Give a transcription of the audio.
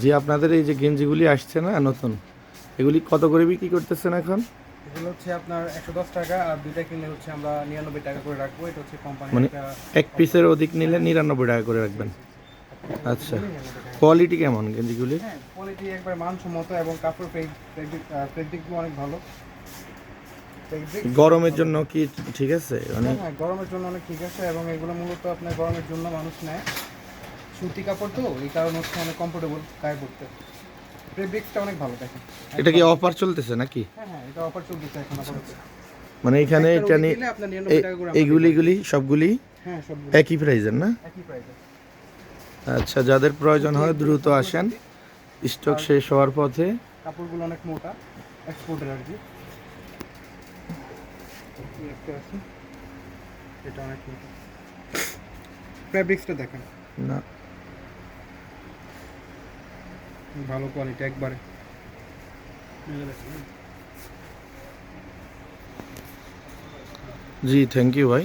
যে আপনাদের এই যে গেঞ্জিগুলি আসছে না নতুন এগুলি কত করে বিক্রি করতেছেন এখন? এগুলো হচ্ছে আপনার একশো দশ টাকা আর দুইটা কিনলে হচ্ছে আমরা নিরানব্বই টাকা করে রাখব। এটা হচ্ছে কোম্পানি মানে এক পিসের অধিক নিলে নিরানব্বই টাকা করে রাখবেন। আচ্ছা কোয়ালিটি কেমন গেঞ্জিগুলি হ্যাঁ কোয়ালিটি একবার মানসম্মত এবং কাপড় ফেব্রিকগুলো অনেক ভালো। গরমের জন্য কি ঠিক আছে? মানে হ্যাঁ, হ্যাঁ গরমের জন্য অনেক ঠিক আছে এবং এগুলো মূলত আপনার গরমের জন্য মানুষ নেয়। সুতি কাপড় তো এই কারণে হচ্ছে অনেক কমফোর্টেবল গায়ে পড়তে। ফেব্রিক্সটা অনেক ভালো দেখেন। এটা কি অফার চলতেছে নাকি? হ্যাঁ হ্যাঁ এটা অফার চলতেছে এখন আপাতত। মানে এখানে এটা রুটি নিয়ে কিনলে আপনার 99 টাকা করে আমরা এইগুলি গুলি সবগুলি? হ্যাঁ সব একই প্রাইজের না? একই প্রাইসে আচ্ছা যাদের প্রয়োজন হয় দ্রুত আসেন। স্টক শেষ হওয়ার পথে। কাপড়গুলো অনেক মোটা এক্সপোর্টের আর কি। এটা অনেক মোটা। ফ্যাব্রিক্সটা দেখেন। না। ভালো কোয়ালিটি একবারে। জি থ্যাংক ইউ ভাই।